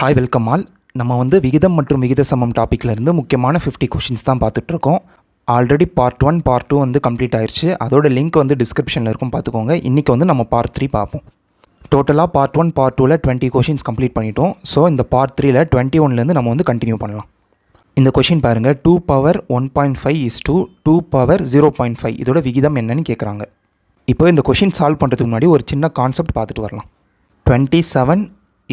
Hi welcome all நம்ம வந்து விகிதம் மற்றும் விகித சமம் டாப்பிக்கில் இருந்து முக்கியமான ஃபிஃப்டி கொஷின்ஸ் தான் பார்த்துட்ருக்கோம். Already part one part two வந்து கம்ப்ளீட் ஆயிடுச்சு அதோட லிங்க் வந்து டிஸ்கிரிப்ஷனில் இருக்கும் பார்த்துக்கோங்க. இன்றைக்கி வந்து நம்ம பார்ட் த்ரீ பார்ப்போம். டோட்டலாக பார்ட் ஒன் பார்ட் டூவில் டுவெண்ட்டி கொஷின்ஸ் கம்ப்ளீட் பண்ணிட்டோம். ஸோ இந்த பார்ட் த்ரீல டுவெண்ட்டி ஒன்லேருந்து நம்ம வந்து கண்டினியூ பண்ணலாம். இந்த கொஷின் பாருங்கள் two power one point five is to two power zero point five இதோட விகிதம் என்னன்னு கேட்குறாங்க இப்போ இந்த கொஷின் சால்வ் பண்ணுறதுக்கு முன்னாடி ஒரு சின்ன கான்செப்ட் பார்த்துட்டு வரலாம். Twenty seven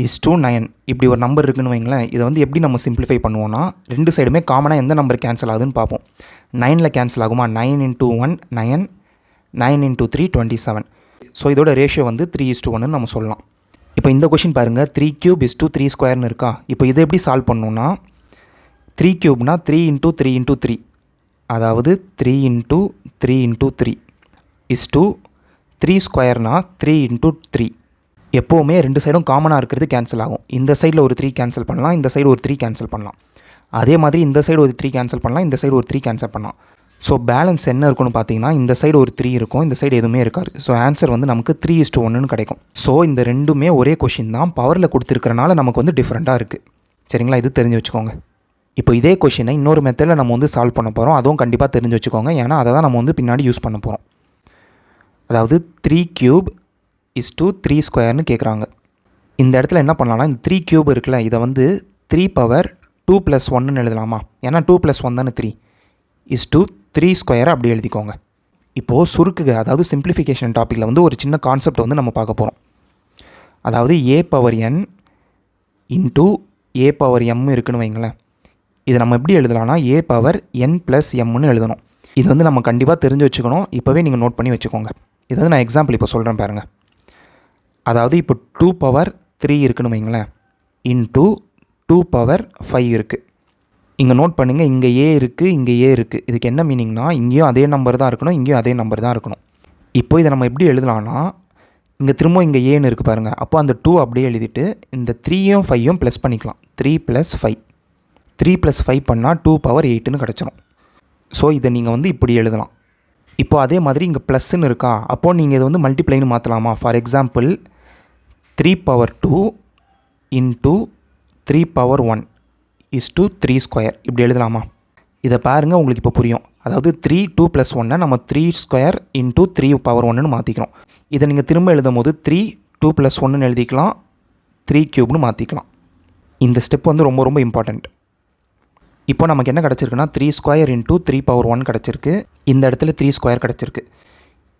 is to nine இப்படி ஒரு நம்பர் இருக்குன்னு வைங்களேன் இதை வந்து எப்படி நம்ம சிம்பிளிஃபை பண்ணுவோம்னா ரெண்டு சைடுமே காமனாக எந்த நம்பர் கேன்சல் ஆகுதுன்னு பார்ப்போம். நைனில் கேன்சல் ஆகுமா? Nine into one nine nine into three twenty seven so இதோட ரேஷியோ வந்து த்ரீ இஸ் டூ ஒன்னு நம்ம சொல்லலாம். இப்போ இந்த கொஷின் பாருங்கள் three cube is to three ஸ்கொயர்னு இருக்கா? இப்போ இதை எப்படி சால்வ் பண்ணணும்னா three க்யூப்னா three into three into three அதாவது three into three into three is to three ஸ்கொயர்னா three into three எப்போவுமே ரெண்டு சைடும் காமனாக இருக்கிறது கேன்சல் ஆகும். இந்த சைடில் ஒரு த்ரீ கேன்சல் பண்ணலாம் இந்த சைடு ஒரு த்ரீ கேன்சல் பண்ணலாம். அதே மாதிரி இந்த சைடு ஒரு த்ரீ கேன்சல் பண்ணலாம் இந்த சைடு ஒரு த்ரீ கேன்சல் பண்ணலாம். ஸோ பேலன்ஸ் என்ன இருக்குன்னு பார்த்தீங்கன்னா இந்த சைடு ஒரு த்ரீ இருக்கும் இந்த சைடு எதுவுமே இருக்காது. ஸோ ஆன்சர் வந்து நமக்கு த்ரீ இஸ்ட்டு ஒன்றுன்னு கிடைக்கும். ஸோ இந்த ரெண்டுமே ஒரே கொஷின் தான். பவரில் கொடுத்துருக்கறனால நமக்கு வந்து டிஃப்ரெண்ட்டாக இருக்குது சரிங்களா? இது தெரிஞ்சு வச்சுக்கோங்க. இப்போ இதே கொஷினை இன்னொரு மெத்தடில் நம்ம வந்து சால்வ் பண்ண போகிறோம் அதுவும் கண்டிப்பாக தெரிஞ்சு வச்சுக்கோங்க. ஏன்னா அதை தான் நம்ம வந்து பின்னாடி யூஸ் பண்ண போகிறோம் அதாவது three cube is to three ஸ்கொயர்னு கேட்குறாங்க இந்த இடத்துல என்ன பண்ணலாம்னா இந்த த்ரீ க்யூப் இருக்குல்ல இதை வந்து த்ரீ பவர் டூ ப்ளஸ் ஒன்னு எழுதலாமா? ஏன்னா டூ ப்ளஸ் ஒன் தானே three is to three square அப்படி எழுதிக்கோங்க. இப்போது சுருக்குக அதாவது சிம்பிளிஃபிகேஷன் டாப்பிக்கில் வந்து ஒரு சின்ன கான்செப்ட் வந்து நம்ம பார்க்க போகிறோம் அதாவது A power N into A power M இருக்குன்னு வைங்களேன். இதை நம்ம எப்படி எழுதலாம்னா ஏ பவர் என் ப்ளஸ் எம்னு எழுதணும். இது வந்து நம்ம கண்டிப்பாக தெரிஞ்சு வச்சுக்கணும். இப்போவே நீங்கள் நோட் பண்ணி வச்சுக்கோங்க. இது வந்து நான் எக்ஸாம்பிள் இப்போ சொல்கிறேன் பாருங்கள் அதாவது இப்போ டூ பவர் த்ரீ இருக்குன்னு வைங்களேன் இன்டூ டூ பவர் ஃபைவ் இருக்குது இங்கே நோட் பண்ணுங்கள் இங்கே ஏ இருக்குது இங்கே ஏ இருக்குது இதுக்கு என்ன மீனிங்னா இங்கேயும் அதே நம்பர் தான் இருக்கணும் இங்கேயும் அதே நம்பர் தான் இருக்கணும். இப்போ இதை நம்ம எப்படி எழுதலாம்னா இங்கே திரும்ப இங்கே ஏன்னு இருக்குது பாருங்கள் அப்போ அந்த டூ அப்படியே எழுதிட்டு இந்த த்ரீயும் ஃபையும் ப்ளஸ் பண்ணிக்கலாம். Three plus five three plus five பண்ணால் டூ பவர் எயிட்டுன்னு கிடச்சிரும். ஸோ இதை நீங்கள் வந்து இப்படி எழுதலாம். இப்போ அதே மாதிரி இங்கே ப்ளஸ்ன்னு இருக்கா? அப்போது நீங்கள் இதை வந்து மல்டிப்ளைன்னு மாற்றலாமா for example three power two into three power one is to three square இப்படி எழுதலாமா? இதை பாருங்கள் உங்களுக்கு இப்போ புரியும். அதாவது த்ரீ டூ ப்ளஸ் ஒன்னை நம்ம three square into three power ஒன்றுன்னு மாற்றிக்கிறோம் இதை நீங்கள் திரும்ப எழுதும் போது த்ரீ டூ ப்ளஸ் ஒன்றுன்னு எழுதிக்கலாம். த்ரீ க்யூப்னு மாற்றிக்கலாம் இந்த ஸ்டெப் வந்து ரொம்ப ரொம்ப இம்பார்ட்டண்ட் இப்போ நமக்கு என்ன கிடச்சிருக்குன்னா three square into three power one கிடச்சிருக்கு. இந்த இடத்துல த்ரீ ஸ்கொயர் கிடச்சிருக்கு.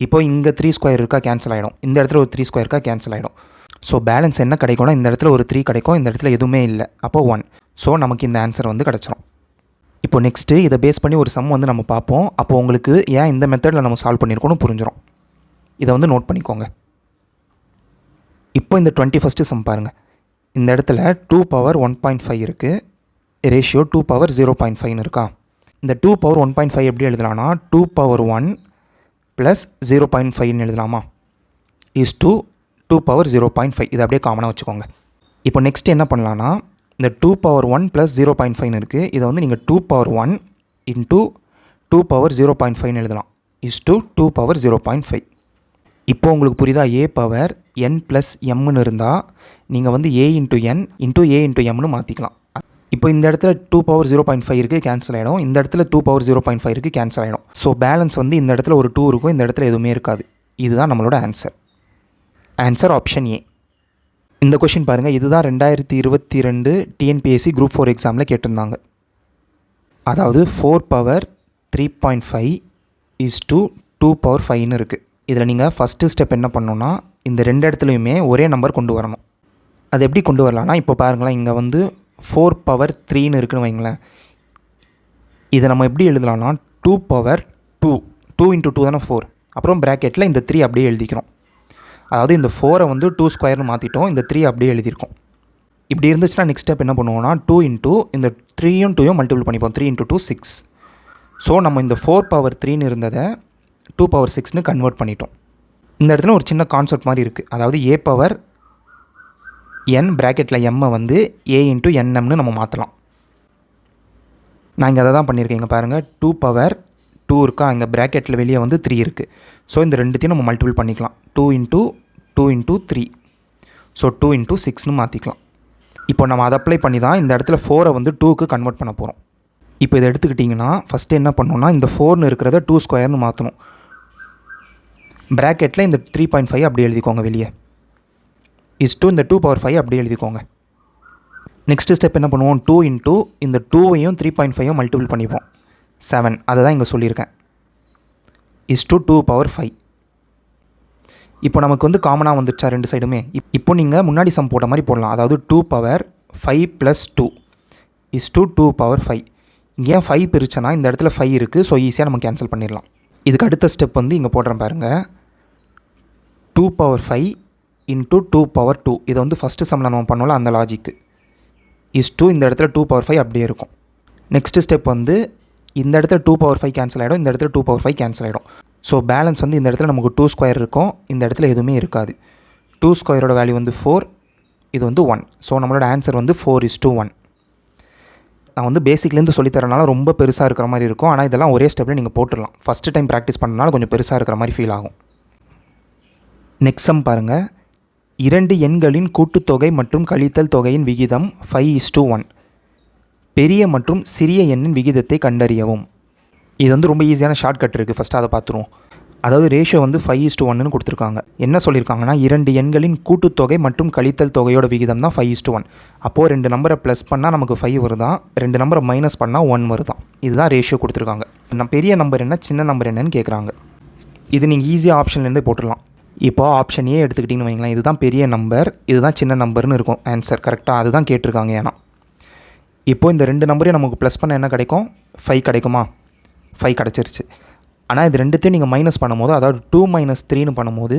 இப்போ இங்கே த்ரீ ஸ்கொயர் இருக்கா கேன்சல் ஆகிடும் இந்த இடத்துல ஒரு த்ரீ ஸ்கொயர் இருக்கா கேன்சல் ஆகிடும் ஸோ பேலன்ஸ் என்ன கிடைக்கும்னா இந்த இடத்துல ஒரு த்ரீ கிடைக்கும் இந்த இடத்துல எதுவுமே இல்லை. அப்போ ஒன் ஸோ நமக்கு இந்த ஆன்சர் வந்து கிடச்சிரும். இப்போ நெக்ஸ்ட்டு இதை பேஸ் பண்ணி ஒரு சம் வந்து நம்ம பார்ப்போம். அப்போ உங்களுக்கு ஏன் இந்த மெத்தடில் நம்ம சால்வ் பண்ணியிருக்கோம்னு புரிஞ்சிடும் இதை வந்து நோட் பண்ணிக்கோங்க. இப்போ இந்த டுவெண்ட்டி ஃபஸ்ட்டு சம் பாருங்கள் இந்த இடத்துல two power one point five இருக்குது ratio two power zero point ஃபைவ்னு இருக்கா? இந்த two power one point five எப்படி எழுதலாம்னா two power one plus zero point ஃபைவ்னு எழுதலாமா? Is to two power zero point five இதை அப்படியே காமனாக வச்சுக்கோங்க. இப்போ நெக்ஸ்ட் என்ன பண்ணலான்னா இந்த two power one plus zero point ஃபைவ்னு இருக்குது இதை வந்து நீங்கள் two power one into two power zero point ஃபைவ்னு எழுதலாம். Is to two power zero point five இப்போ உங்களுக்கு புரியுதா? ஏ பவர் என் ப்ளஸ் எம்னு இருந்தால் நீங்கள் வந்து A into N into A into எம்னு மாற்றிக்கலாம் இப்போ இந்த இடத்துல two power zero point five இருக்குது கேன்சல் ஆகிடும் இந்த இடத்துல two power zero point five இருக்குது கேன்சல் ஆகிடும் ஸோ பேலன்ஸ் வந்து இந்த இடத்துல ஒரு டூ இருக்கும் இந்த இடத்துல எதுவுமே இருக்காது. இதுதான் நம்மளோட ஆன்சர் ஆன்சர் ஆப்ஷன் ஏ இந்த கொஷின் பாருங்கள் இதுதான் ரெண்டாயிரத்தி இருபத்தி ரெண்டு டிஎன்பிஎஸ்சி குரூப் ஃபோர் எக்ஸாமில் கேட்டிருந்தாங்க. அதாவது four power three point five is to two power ஃபைவ்னு இருக்குது இதில் நீங்கள் ஃபஸ்ட்டு ஸ்டெப் என்ன பண்ணணுன்னா இந்த ரெண்டு இடத்துலையுமே ஒரே நம்பர் கொண்டு வரணும். அது எப்படி கொண்டு வரலாம்னா இப்போ பாருங்களேன் இங்கே வந்து ஃபோர் பவர் த்ரீன்னு இருக்குன்னு வைங்களேன். இதை நம்ம எப்படி எழுதலாம்னா two power two two into two தானே ஃபோர் அப்புறம் ப்ராக்கெட்டில் இந்த த்ரீ அப்படியே எழுதிக்கிறோம். அதாவது இந்த ஃபோரை வந்து டூ ஸ்கொயர்னு மாற்றிட்டோம் இந்த த்ரீ அப்படியே எழுதியிருக்கோம். இப்படி இருந்துச்சுன்னா நெக்ஸ்ட் ஸ்டெப் என்ன பண்ணுவோம்னா டூ இன்ட்டு இந்த த்ரீயும் டூயும் மல்டிபிள் பண்ணிப்போம். Three into two six so நம்ம இந்த ஃபோர் பவர் த்ரீன்னு இருந்ததை டூ பவர் சிக்ஸ்னு கன்வெர்ட் பண்ணிட்டோம். இந்த இடத்துல ஒரு சின்ன கான்செப்ட் மாதிரி இருக்குது அதாவது ஏ பவர் என் ப்ராக்கெட்டில் எம்மை வந்து ஏ இன்ட்டு என்எம்னு நம்ம மாற்றலாம் நான் இங்கே அதை தான் பண்ணியிருக்கேன். இங்கே பாருங்கள் டூ பவர் டூ இருக்கா இங்கே ப்ராக்கெட்டில் வெளியே வந்து த்ரீ இருக்குது ஸோ இந்த ரெண்டுத்தையும் நம்ம மல்டிபிள் பண்ணிக்கலாம். Two into two into three so two into சிக்ஸ்னு மாற்றிக்கலாம் இப்போ நம்ம அதை அப்ளை பண்ணி தான் இந்த இடத்துல ஃபோரை வந்து டூக்கு கன்வெர்ட் பண்ண போகிறோம் இப்போ இதை எடுத்துக்கிட்டிங்கன்னா ஃபஸ்ட்டு என்ன பண்ணணும்னா இந்த ஃபோர்னு இருக்கிறத டூ ஸ்கொயர்னு மாற்றணும் ப்ராக்கெட்டில் இந்த த்ரீ பாயிண்ட் ஃபைவ் அப்படி எழுதிக்கோங்க வெளியே. இஸ் டூ இந்த டூ பவர் ஃபைவ் அப்படி எழுதிக்கோங்க. நெக்ஸ்ட் ஸ்டெப் என்ன பண்ணுவோம்? டூ இன்ட்டு இந்த டூவையும் த்ரீ பாயிண்ட் ஃபைவும் மல்டிபிள் பண்ணிப்போம். செவன் அதை தான் இங்கே சொல்லியிருக்கேன். Is to two power five இப்போ நமக்கு வந்து காமனாக வந்துடுச்சா ரெண்டு சைடுமே இப் இப்போ நீங்கள் முன்னாடி சம் போட்ட மாதிரி போடலாம். அதாவது two power five plus two is to two power five இங்கே ஏன் ஃபைவ் பிரிச்சனா இந்த இடத்துல ஃபைவ் இருக்குது ஸோ ஈஸியாக நம்ம கேன்சல் பண்ணிடலாம். இதுக்கு அடுத்த ஸ்டெப் வந்து இங்கே போடுறேன் பாருங்கள் two power five into two power two இதை வந்து ஃபஸ்ட்டு சம்மில் நம்ம பண்ணோம்ல அந்த லாஜிக்கு இஸ் டூ இந்த இடத்துல டூ பவர் ஃபைவ் அப்படியே இருக்கும். நெக்ஸ்ட்டு ஸ்டெப் வந்து இந்த இடத்துல டூ பவர் ஃபைவ் கேன்சல் ஆகிடும் இந்த இடத்துல டூ பவர் ஃபைவ் கேன்சல் ஆகிடும் ஸோ பேலன்ஸ் வந்து இந்த இடத்துல நமக்கு டூ ஸ்கொயர் இருக்கும் இந்த இடத்துல எதுவுமே இருக்காது. டூ ஸ்கொயரோட வேல்யூ வந்து ஃபோர் இது வந்து ஒன் ஸோ நம்மளோட ஆன்சர் வந்து ஃபோர் இஸ் டூ ஒன் நான் வந்து பேசிக்லேருந்து சொல்லித்தரனால ரொம்ப பெருசாக இருக்கிற மாதிரி இருக்கும். ஆனால் இதெல்லாம் ஒரே ஸ்டெப்பில் நீங்கள் போட்டுடலாம். ஃபஸ்ட்டு டைம் ப்ராக்டிஸ் பண்ணனால கொஞ்சம் பெருசாக இருக்கிற மாதிரி ஃபீல் ஆகும். நெக்ஸ்ட் சம் பாருங்கள் இரண்டு எண்களின் கூட்டுத்தொகை மற்றும் கழித்தல் தொகையின் விகிதம் ஃபைவ் இஸ் டூ ஒன் பெரிய மற்றும் சிறிய எண்ணின் விகிதத்தை கண்டறியவும். இது வந்து ரொம்ப ஈஸியான ஷார்ட்கட் இருக்குது ஃபஸ்ட்டு அதை பார்த்துருவோம். அதாவது ரேஷியோ வந்து ஃபைவ் இஸ் டூ ஒன்னு கொடுத்துருக்காங்க. என்ன சொல்லியிருக்காங்கன்னா இரண்டு எண்களின் கூட்டுத்தொகை மற்றும் கழித்தல் தொகையோட விகிதம் தான் ஃபைவ் இஸ் டூ ஒன் அப்போது ரெண்டு நம்பரை ப்ளஸ் பண்ணால் நமக்கு ஃபைவ் வருதான் ரெண்டு நம்பரை மைனஸ் பண்ணால் ஒன் வருதான் இதுதான் ரேஷியோ கொடுத்துருக்காங்க. நம்ம பெரிய நம்பர் என்ன சின்ன நம்பர் என்னன்னு கேட்குறாங்க இது நீங்கள் ஈஸியாக ஆப்ஷன்லேருந்தே போட்டுடலாம். இப்போ ஆப்ஷன் ஏ எடுத்துக்கிட்டிங்கன்னு வைங்களேன் இதுதான் பெரிய நம்பர் இதுதான் சின்ன நம்பர்னு இருக்கும். ஆன்சர் கரெக்டாக அதுதான் கேட்டிருக்காங்க ஏன்னா. இப்போ இந்த ரெண்டு நம்பரையும் நமக்கு ப்ளஸ் பண்ண என்ன கிடைக்கும்? ஃபைவ் கிடைக்குமா? ஃபைவ் கிடச்சிருச்சு. ஆனால் இது ரெண்டுத்தையும் நீங்கள் மைனஸ் பண்ணும்போது அதாவது டூ மைனஸ் த்ரீன்னு பண்ணும்போது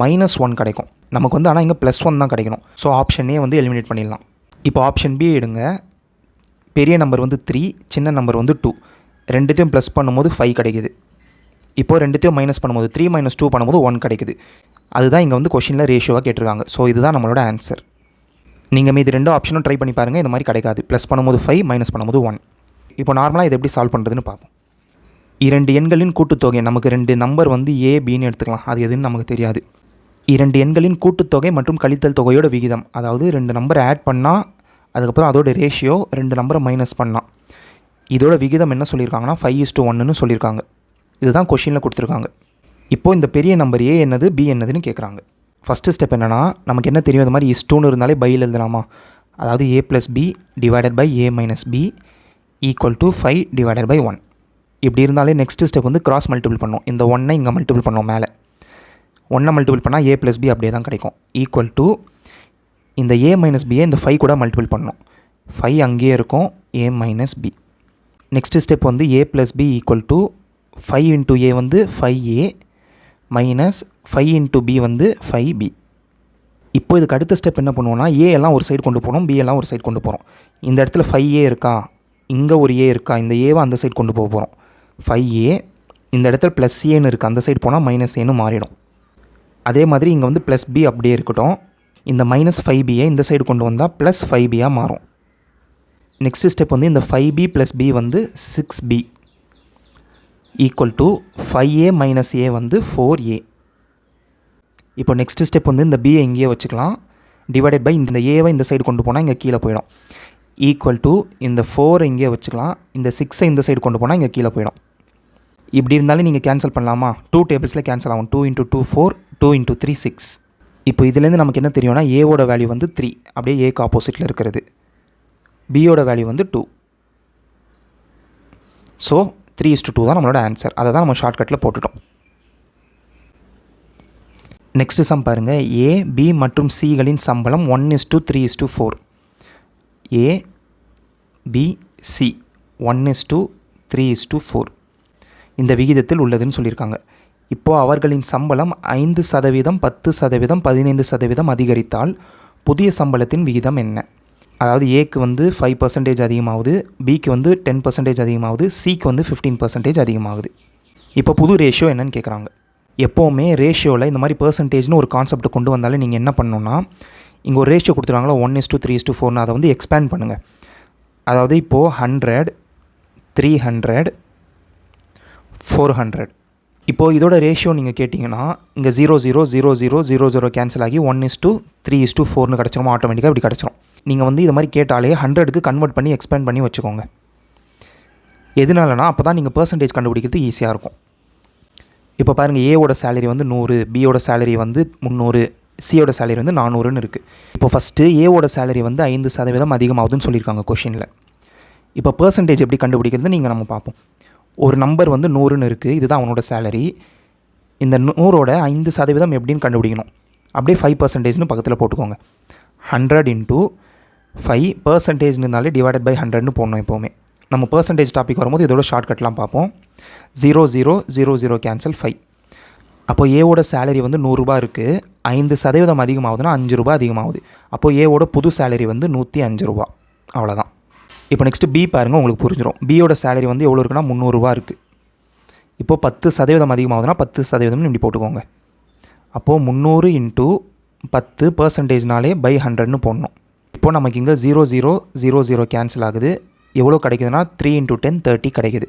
மைனஸ் ஒன் கிடைக்கும். நமக்கு வந்து ஆனால் இங்கே ப்ளஸ் ஒன் தான் கிடைக்கணும். ஸோ ஆப்ஷனே வந்து எலிமினேட் பண்ணிடலாம். இப்போ ஆப்ஷன் பி எடுங்க. பெரிய நம்பர் வந்து த்ரீ சின்ன நம்பர் வந்து டூ ரெண்டுத்தையும் ப்ளஸ் பண்ணும்போது ஃபைவ் கிடைக்குது. இப்போது ரெண்டுத்தையும் மைனஸ் பண்ணும்போது த்ரீ மைனஸ் டூ பண்ணும்போது ஒன் கிடைக்குது. அதுதான் இங்கே வந்து கொஷினில் ரேஷியோவாக கேட்டிருக்காங்க. ஸோ இதுதான் நம்மளோட ஆன்சர் நீங்கள் மீது ரெண்டு ஆப்ஷனும் ட்ரை பண்ணி பாருங்கள் இந்த மாதிரி கிடைக்காது. ப்ளஸ் பண்ணும்போது ஃபைவ் மைனஸ் பண்ணும்போது ஒன் இப்போ நார்மலாக இதை எப்படி சால்வ் பண்ணுறதுன்னு பார்ப்போம். இரண்டு எண்களின் கூட்டுத்தொகை நமக்கு ரெண்டு நம்பர் வந்து ஏ பின்னு எடுத்துக்கலாம். அது எதுன்னு நமக்கு தெரியாது. இரண்டு எண்களின் கூட்டுத்தொகை மற்றும் கழித்தல் தொகையோட விகிதம். அதாவது ரெண்டு நம்பரை ஆட் பண்ணால் அதுக்கப்புறம் அதோட ரேஷியோ ரெண்டு நம்பரை மைனஸ் பண்ணால் இதோட விகிதம் என்ன சொல்லியிருக்காங்கன்னா ஃபைவ் இஸ் டு ஒன்றுன்னு சொல்லியிருக்காங்க. இதுதான் கொஷினில் கொடுத்துருக்காங்க. இப்போது இந்த பெரிய நம்பர் ஏ என்னது பி என்னதுன்னு கேட்குறாங்க ஃபஸ்ட்டு ஸ்டெப் என்னென்னா நமக்கு என்ன தெரியும்? அது மாதிரி இஸ்டூன்னு இருந்தாலே பையில் எழுதலாமா? அதாவது A plus B divided by A minus B equal to five divided by one இப்படி இருந்தாலே நெக்ஸ்ட்டு ஸ்டெப் வந்து கிராஸ் மல்டிபிள் பண்ணோம். இந்த ஒன்னை இங்கே மல்டிபிள் பண்ணோம் மேலே. ஒன்றை மல்டிபிள் பண்ணால் ஏ ப்ளஸ் பி அப்படியே தான் கிடைக்கும். ஈக்குவல் டு இந்த ஏ மைனஸ் பியை இந்த ஃபைவ் கூட மல்டிபிள் பண்ணணும் ஃபைவ் அங்கேயே இருக்கும் A minus B next step வந்து A plus B equal to five into A வந்து five A minus five into B வந்து ஃபைவ் பி இப்போ இதுக்கு அடுத்த ஸ்டெப் என்ன பண்ணுவோம்னா ஏ எல்லாம் ஒரு சைடு கொண்டு போகிறோம் பி எல்லாம் ஒரு சைடு கொண்டு போகிறோம் இந்த இடத்துல ஃபைவ் ஏ இருக்கா? இங்கே ஒரு ஏ இருக்கா? இந்த ஏவை அந்த சைடு கொண்டு போக போகிறோம் ஃபைவ் ஏ இந்த இடத்துல ப்ளஸ் ஏன்னு இருக்குது அந்த சைடு போனால் மைனஸ் ஏன்னு மாறிடும். அதே மாதிரி இங்கே வந்து ப்ளஸ் பி அப்படியே இருக்கட்டும். இந்த மைனஸ் ஃபைவ் பியை இந்த சைடு கொண்டு வந்தால் ப்ளஸ் ஃபைவ் பியாக மாறும். நெக்ஸ்ட் ஸ்டெப் வந்து இந்த ஃபைவ் பி ப்ளஸ் பி வந்து six B equal to five A minus A வந்து ஃபோர் ஏ இப்போ நெக்ஸ்ட் ஸ்டெப் வந்து இந்த பியை இங்கேயே வச்சுக்கலாம். டிவைடட் பை இந்த ஏவை இந்த சைடு கொண்டு போனால் இங்கே கீழே போயிடும். ஈக்குவல் டு இந்த ஃபோரை இங்கேயே வச்சுக்கலாம். இந்த சிக்ஸை இந்த சைடு கொண்டு போனால் இங்கே கீழே போயிடும். இப்படி இருந்தாலும் நீங்கள் கேன்சல் பண்ணலாமா? டூ டேபிள்ஸில் கேன்சல் ஆகும். Two into two four two into three six இப்போ இதுலேருந்து நமக்கு என்ன தெரியும்னா ஏவோட வேல்யூ வந்து த்ரீ அப்படியே ஏக்கு ஆப்போசிட்டில் இருக்கிறது. பியோட வேல்யூ வந்து two so three is to two தான் நம்மளோட ஆன்சர் அதை தான் நம்ம ஷார்ட்கட்டில் போட்டுட்டோம். நெக்ஸ்ட் சம் பாருங்கள் ஏ பி மற்றும் சிகளின் சம்பளம் one is to three is to four A B C one is to three is to four இந்த விகிதத்தில் உள்ளதுன்னு சொல்லியிருக்காங்க. இப்போது அவர்களின் சம்பளம் ஐந்து சதவீதம் பத்து சதவீதம் பதினைந்து சதவீதம் அதிகரித்தால் புதிய சம்பளத்தின் விகிதம் என்ன? அதாவது ஏக்கு வந்து ஃபைவ் பர்சன்டேஜ் அதிகமாகுது பிக்கு வந்து டென் பர்சன்டேஜ் அதிகமாகுது சிக்கு வந்து ஃபிஃப்டீன் பர்சன்டேஜ் அதிகமாகுது. இப்போ புது ரேஷியோ என்னன்னு கேட்குறாங்க எப்போவுமே ரேஷியோவில் இந்த மாதிரி பர்சன்டேஜ்னு ஒரு கான்செப்ட் கொண்டு வந்தாலே நீங்கள் என்ன பண்ணணும்னா இங்கே ஒரு ratio கொடுத்துருவாங்களோ one is to three is to ஃபோர்னு அதை வந்து எக்ஸ்பேண்ட் பண்ணுங்கள் அதாவது இப்போது hundred three hundred four hundred இப்போது இதோட ரேஷியோ நீங்கள் கேட்டிங்கன்னா இங்கே zero zero zero zero zero zero cancel ஆகி one is to three is to ஃபோர்னு கிடச்சிரும் ஆட்டோமேட்டிக்காக இப்படி கிடச்சிரும். நீங்கள் வந்து இது மாதிரி கேட்டாலே ஹண்ட்ரடுக்கு கன்வெர்ட் பண்ணி எக்ஸ்பேண்ட் பண்ணி வச்சுக்கோங்க. எதனாலனா அப்போ தான் நீங்கள் பர்சன்டேஜ் கண்டுபிடிக்கிறது ஈஸியாக இருக்கும். இப்போ பாருங்கள் ஏவோட சேலரி வந்து நூறு பியோட சேலரி வந்து முந்நூறு சியோட சேலரி வந்து நானூறுன்னு இருக்குது இப்போ ஃபஸ்ட்டு ஏவோட சேலரி வந்து ஐந்து சதவீதம் அதிகமாகுதுன்னு சொல்லியிருக்காங்க கொஷினில் இப்போ பர்சன்டேஜ் எப்படி கண்டுபிடிக்கிறது நீங்கள் நம்ம பார்ப்போம். ஒரு நம்பர் வந்து நூறுன்னு இருக்குது இதுதான் அவனோட சேலரி இந்த நூறோட ஐந்து சதவீதம் எப்படின்னு கண்டுபிடிக்கணும். அப்படியே ஃபைவ் பர்சன்டேஜ்னு பக்கத்தில் போட்டுக்கோங்க. ஹண்ட்ரட் இன்ட்டு ஃபைவ் பர்சன்டேஜ்னுனாலே டிவைடட் பை ஹண்ட்ரட்னு போடணும் எப்போவுமே. நம்ம பர்சன்டேஜ் டாபிக் வரும்போது இதோட ஷார்ட்கட்லாம் பார்ப்போம். Zero zero zero zero cancel five அப்போது ஏவோட சேலரி வந்து நூறுரூபா இருக்குது ஐந்து சதவீதம் அதிகமாகுதுன்னா அஞ்சு ரூபா அதிகமாகுது. அப்போது ஏவோட புது சேலரி வந்து நூற்றி அஞ்சு ரூபா. அவ்வளோதான் இப்போ நெக்ஸ்ட்டு பி பாருங்கள் உங்களுக்கு புரிஞ்சிடும் பியோட சேலரி வந்து எவ்வளோ இருக்குன்னா முந்நூறுரூவா இருக்குது இப்போது பத்து சதவீதம் அதிகமாகுதுன்னா பத்து சதவீதம்னு இப்படி போட்டுக்கோங்க. அப்போது முந்நூறு இன்ட்டு பத்து பர்சன்டேஜ்னாலே பை ஹண்ட்ரட்னு போடணும். இப்போது நமக்கு இங்கே zero zero zero zero cancel ஆகுது. எவ்வளோ கிடைக்குதுன்னா த்ரீ இன்ட்டு டென் தேர்ட்டி கிடைக்குது.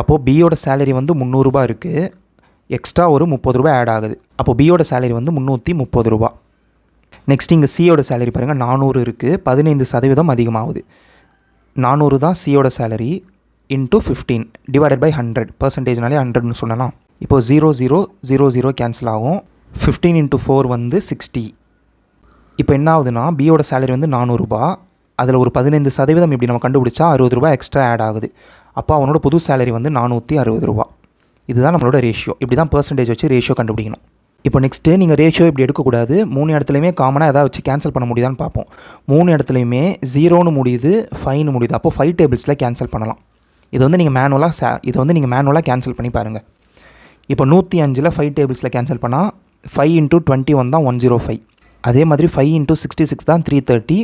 அப்போது பியோட சேலரி வந்து முந்நூறுரூபா இருக்குது எக்ஸ்ட்ரா ஒரு முப்பது ரூபா ஆட் ஆகுது. அப்போது பியோட சேலரி வந்து முந்நூற்றி முப்பது ரூபா நெக்ஸ்ட் இங்கே சியோட சேலரி பாருங்கள் நானூறு இருக்குது பதினைந்து சதவீதம் அதிகமாகுது. நானூறு தான் சியோட salary into fifteen divided by hundred பர்சன்டேஜ்னாலே ஹண்ட்ரட்னு சொல்லலாம். இப்போது zero zero zero zero cancel ஆகும். ஃபிஃப்டீன் இன்ட்டு ஃபோர் வந்து சிக்ஸ்டி இப்போ என்ன ஆகுதுன்னா பியோட சேலரி வந்து நானூறுரூபா அதில் ஒரு பதினைந்து சதவீதம் இப்படி நம்ம கண்டுபிடிச்சா அறுபது ரூபா எக்ஸ்ட்ரா ஆட் ஆகுது. அப்போ அவனோட புது சேலரி வந்து நானூற்றி அறுபது ரூபா. இதுதான் நம்மளோட ரேஷியோ இப்படி தான் பர்சன்டேஜ் வச்சு ரேஷியோ கண்டுபிடிக்கணும். இப்போ நெக்ஸ்ட்டு நீங்கள் ரேஷியோ இப்படி எடுக்கக்கூடாது. மூணு இடத்துலையுமே காமனாக எதாவது வச்சு கேன்சல் பண்ண முடியுதான்னு பார்ப்போம். மூணு இடத்துலையுமே ஜீரோன்னு முடியுது ஃபைன்னு முடியுது. அப்போ ஃபைவ் டேபிள்ஸில் கேன்சல் பண்ணலாம். இது வந்து நீங்கள் மேனுவலாக சே இது வந்து நீங்கள் மேனுவலாக கேன்சல் பண்ணி பாருங்கள் இப்போ நூற்றி அஞ்சில் ஃபைவ் டேபிள்ஸில் கேன்சல் பண்ணால் ஃபைவ் இன்ட்டு டுவெண்ட்டி ஒன் தான் ஒன் ஜீரோ ஃபைவ் அதே மாதிரி ஃபைவ் இன்ட்டு சிக்ஸ்டி சிக்ஸ் தான் three thirty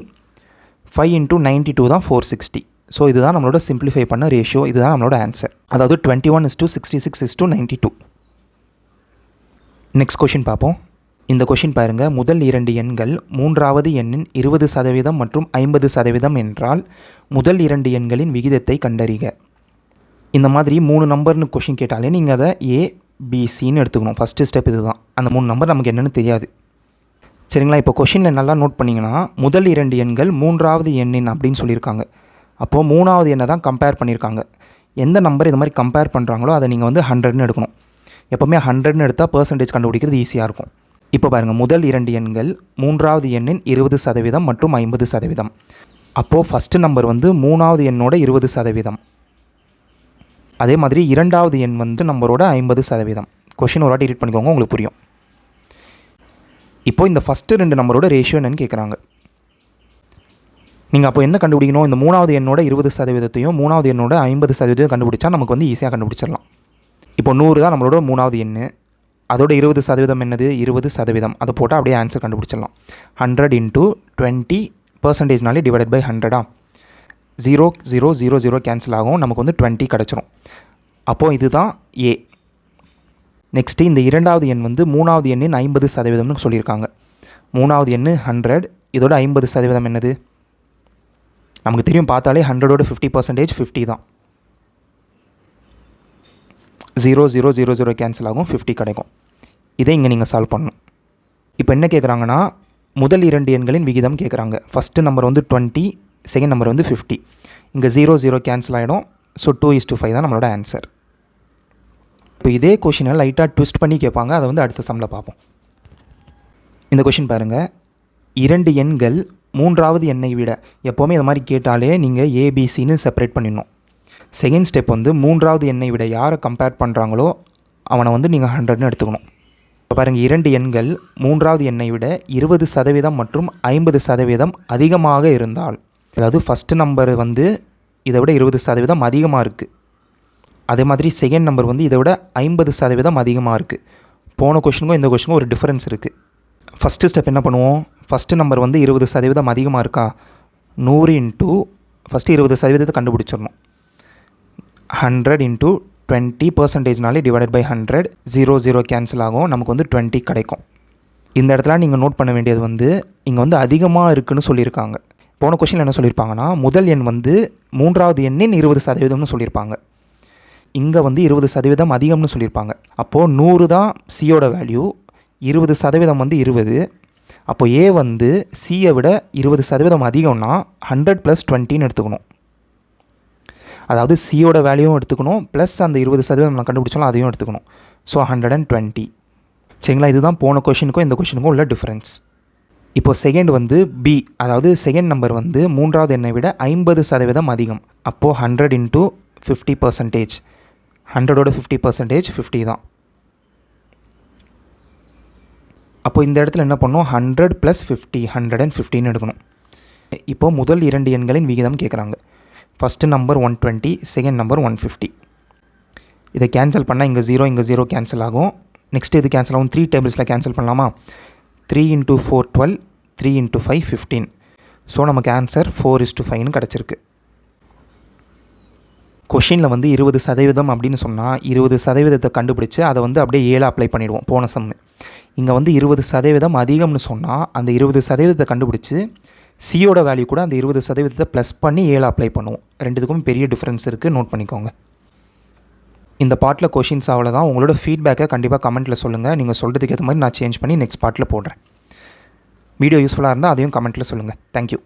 five into ninety two தான் ஃபோர் சிக்ஸ்டி ஸோ இதுதான் நம்மளோட சிம்பிளிஃபை பண்ண ரேஷியோ இதுதான் நம்மளோட ஆன்சர் அதாவது twenty one is to sixty six is to ninety two next question பார்ப்போம். இந்த கொஷின் பாருங்கள் முதல் இரண்டு எண்கள் மூன்றாவது எண்ணின் இருபது சதவீதம் மற்றும் ஐம்பது சதவீதம் என்றால் முதல் இரண்டு எண்களின் விகிதத்தை கண்டறிக. இந்த மாதிரி மூணு நம்பர்னு கொஷின் கேட்டாலே நீங்கள் அதை ஏபிசின்னு எடுத்துக்கணும். ஃபஸ்ட்டு ஸ்டெப் இதுதான். அந்த மூணு நம்பர் நமக்கு என்னென்னு தெரியாது. சரிங்களா? இப்போ கொஷினில் நல்லா நோட் பண்ணிங்கன்னா முதல் இரண்டு எண்கள் மூன்றாவது எண்ணின் அப்படின்னு சொல்லியிருக்காங்க. அப்போது மூணாவது எண்ணை தான் கம்பேர் பண்ணியிருக்காங்க. எந்த நம்பர் இது மாதிரி கம்பேர் பண்ணுறாங்களோ அதை நீங்கள் வந்து ஹண்ட்ரட்னு எடுக்கணும். எப்போவுமே ஹண்ட்ரட்னு எடுத்தால் பர்சன்டேஜ் கண்டுபிடிக்கிறது ஈஸியாக இருக்கும். இப்போ பாருங்கள் முதல் இரண்டு எண்கள் மூன்றாவது எண்ணின் இருபது சதவீதம் மற்றும் ஐம்பது சதவீதம். அப்போது ஃபஸ்ட்டு நம்பர் வந்து மூணாவது எண்ணோட இருபது சதவீதம். அதே மாதிரி இரண்டாவது எண் வந்து நம்பரோட ஐம்பது சதவீதம். கொஷின் ஒரு வாட்டி ரீட் பண்ணிக்கோங்க உங்களுக்கு புரியும். இப்போ இந்த ஃபஸ்ட்டு ரெண்டு நம்பரோட ரேஷியோ என்னன்னு கேட்குறாங்க நீங்கள் அப்போ என்ன கண்டுபிடிக்கணும்? இந்த மூணாவது எண்ணோட இருபது சதவீதத்தையும் மூணாவது எண்ணோட ஐம்பது சதவீதம் கண்டுபிடிச்சா நமக்கு வந்து ஈஸியாக கண்டுபிடிச்சிடலாம். இப்போ நூறு தான் நம்மளோட மூணாவது எண் அதோட இருபது சதவீதம் என்னது? இருபது சதவீதம். அதை போட்டால் அப்படியே ஆன்சர் கண்டுபிடிச்சிடலாம். ஹண்ட்ரட் இன்ட்டு டுவெண்ட்டி பர்சன்டேஜ்னாலே divided by ஹண்ட்ரடா zero zero zero zero cancel ஆகும். நமக்கு வந்து டுவெண்ட்டி கிடச்சிரும். அப்போது இதுதான் ஏ நெக்ஸ்ட்டு இந்த இரண்டாவது எண் வந்து மூணாவது எண்ணின் ஐம்பது சதவீதம்னு சொல்லியிருக்காங்க. மூணாவது எண் ஹண்ட்ரட் இதோட ஐம்பது சதவீதம் என்னது? நமக்கு தெரியும் பார்த்தாலே ஹண்ட்ரடோட ஃபிஃப்டி பர்சன்டேஜ் ஃபிஃப்டி தான். Zero zero zero zero cancel ஆகும் ஃபிஃப்டி கிடைக்கும். இதை இங்கே நீங்கள் சால்வ் பண்ணணும். இப்போ என்ன கேட்குறாங்கன்னா முதல் இரண்டு எண்களின் விகிதம் கேட்குறாங்க ஃபஸ்ட்டு நம்பர் வந்து டுவெண்ட்டி செகண்ட் நம்பர் வந்து ஃபிஃப்டி இங்கே ஜீரோ ஜீரோ கேன்சல் ஆகிடும் so two is to five தான் நம்மளோட ஆன்சர் இப்போ இதே கொஷினை லைட்டாக ட்விஸ்ட் பண்ணி கேட்பாங்க. அதை வந்து அடுத்த சம்மில் பார்ப்போம். இந்த கொஷின் பாருங்கள் இரண்டு எண்கள் மூன்றாவது எண்ணை விட எப்போவுமே இது மாதிரி கேட்டாலே நீங்கள் ஏபிசின்னு செப்பரேட் பண்ணிடணும். செகண்ட் ஸ்டெப் வந்து மூன்றாவது எண்ணை விட யாரை கம்பேர் பண்ணுறாங்களோ அவனை வந்து நீங்கள் ஹண்ட்ரட்னு எடுத்துக்கணும். இப்போ பாருங்கள் இரண்டு எண்கள் மூன்றாவது எண்ணை விட இருபது சதவீதம் மற்றும் ஐம்பது சதவீதம் அதிகமாக இருந்தால் அதாவது ஃபஸ்ட்டு நம்பர் வந்து இதை விட இருபது சதவீதம் அதிகமாக இருக்குது அதே மாதிரி செகண்ட் நம்பர் வந்து இதை விட ஐம்பது சதவீதம் அதிகமாக இருக்குது போன கொஷனுக்கும் இந்த கொஷனுக்கும் ஒரு டிஃப்ரென்ஸ் இருக்குது ஃபஸ்ட்டு ஸ்டெப் என்ன பண்ணுவோம்? ஃபஸ்ட்டு நம்பர் வந்து இருபது சதவீதம் அதிகமாக இருக்கா? நூறு இன்ட்டு ஃபஸ்ட்டு இருபது சதவீதத்தை கண்டுபிடிச்சிடணும். Hundred into twenty பர்சன்டேஜ்னாலே divided by hundred zero zero cancel ஆகும். நமக்கு வந்து டுவெண்ட்டி கிடைக்கும். இந்த இடத்துல நீங்கள் நோட் பண்ண வேண்டியது வந்து இங்கே வந்து அதிகமாக இருக்குதுன்னு சொல்லியிருக்காங்க. போன கொஷினில் என்ன சொல்லியிருப்பாங்கன்னா முதல் எண் வந்து மூன்றாவது எண்ணின் இருபது சதவீதம்னு சொல்லியிருப்பாங்க. இங்கே வந்து இருபது சதவீதம் அதிகம்னு சொல்லியிருப்பாங்க. அப்போது நூறு தான் சியோட வேல்யூ இருபது சதவீதம் வந்து இருபது. அப்போ ஏ வந்து சியை விட இருபது சதவீதம் அதிகம்னா ஹண்ட்ரட் ப்ளஸ் டுவெண்ட்டின்னு எடுத்துக்கணும். அதாவது சியோட வேல்யூவும் எடுத்துக்கணும் ப்ளஸ் அந்த இருபது சதவீதம் நான் கண்டுபிடிச்சாலும் அதையும் எடுத்துக்கணும். ஸோ ஹண்ட்ரட் அண்ட் டுவெண்ட்டி சரிங்களா? இதுதான் போன கொஷினுக்கும் இந்த கொஷினுக்கும் உள்ள டிஃப்ரென்ஸ் இப்போது செகண்ட் வந்து பி அதாவது செகண்ட் நம்பர் வந்து மூன்றாவது எண்ணை விட ஐம்பது சதவீதம் அதிகம். அப்போது ஹண்ட்ரட் இன்ட்டு ஃபிஃப்டி பர்சன்டேஜ் ஹண்ட்ரடோட ஃபிஃப்டி பர்சன்டேஜ் ஃபிஃப்டி தான். அப்போ இந்த இடத்துல என்ன பண்ணணும் hundred plus fifty hundred and ஃபிஃப்டின்னு எடுக்கணும். இப்போ முதல் இரண்டு எண்களின் விகிதம் கேட்குறாங்க first number one twenty second number one fifty இதை கேன்சல் பண்ணால் இங்கே ஜீரோ இங்கே ஜீரோ கேன்சல் ஆகும். நெக்ஸ்ட் இது கேன்சல் ஆகும். த்ரீ டேபிள்ஸில் கேன்சல் பண்ணலாமா? Three into four twelve three into five fifteen so நமக்கு ஆன்சர் ஃபோர் இஸ் டு ஃபைவ்னு கிடச்சிருக்கு. கொஷினில் வந்து இருபது சதவீதம் அப்படின்னு சொன்னால் இருபது சதவீதத்தை கண்டுபிடிச்சி அதை வந்து அப்படியே ஏழை அப்ளை பண்ணிவிடுவோம் போன சம்மு இங்கே வந்து இருபது சதவீதம் அதிகம்னு சொன்னால் அந்த இருபது சதவீதத்தை கண்டுபிடிச்சி சியோட வேல்யூ கூட அந்த இருபது சதவீதத்தை ப்ளஸ் பண்ணி ஏழை அப்ளை பண்ணுவோம். ரெண்டுத்துக்கும் பெரிய டிஃப்ரென்ஸ் இருக்குது நோட் பண்ணிக்கோங்க. இந்த பாட்டில் கொஷின்ஸ் அவ்வளோதான் உங்களோட ஃபீட்பேக்கை கண்டிப்பாக கமெண்ட்டில் சொல்லுங்கள் நீங்கள் சொல்கிறதுக்கு ஏற்ற மாதிரி நான் சேஞ்ச் பண்ணி நெக்ஸ்ட் பாட்டில் போடுறேன். வீடியோ யூஸ்ஃபுல்லாக இருந்தால் அதையும் கமெண்ட்டில் சொல்லுங்கள் தேங்க்யூ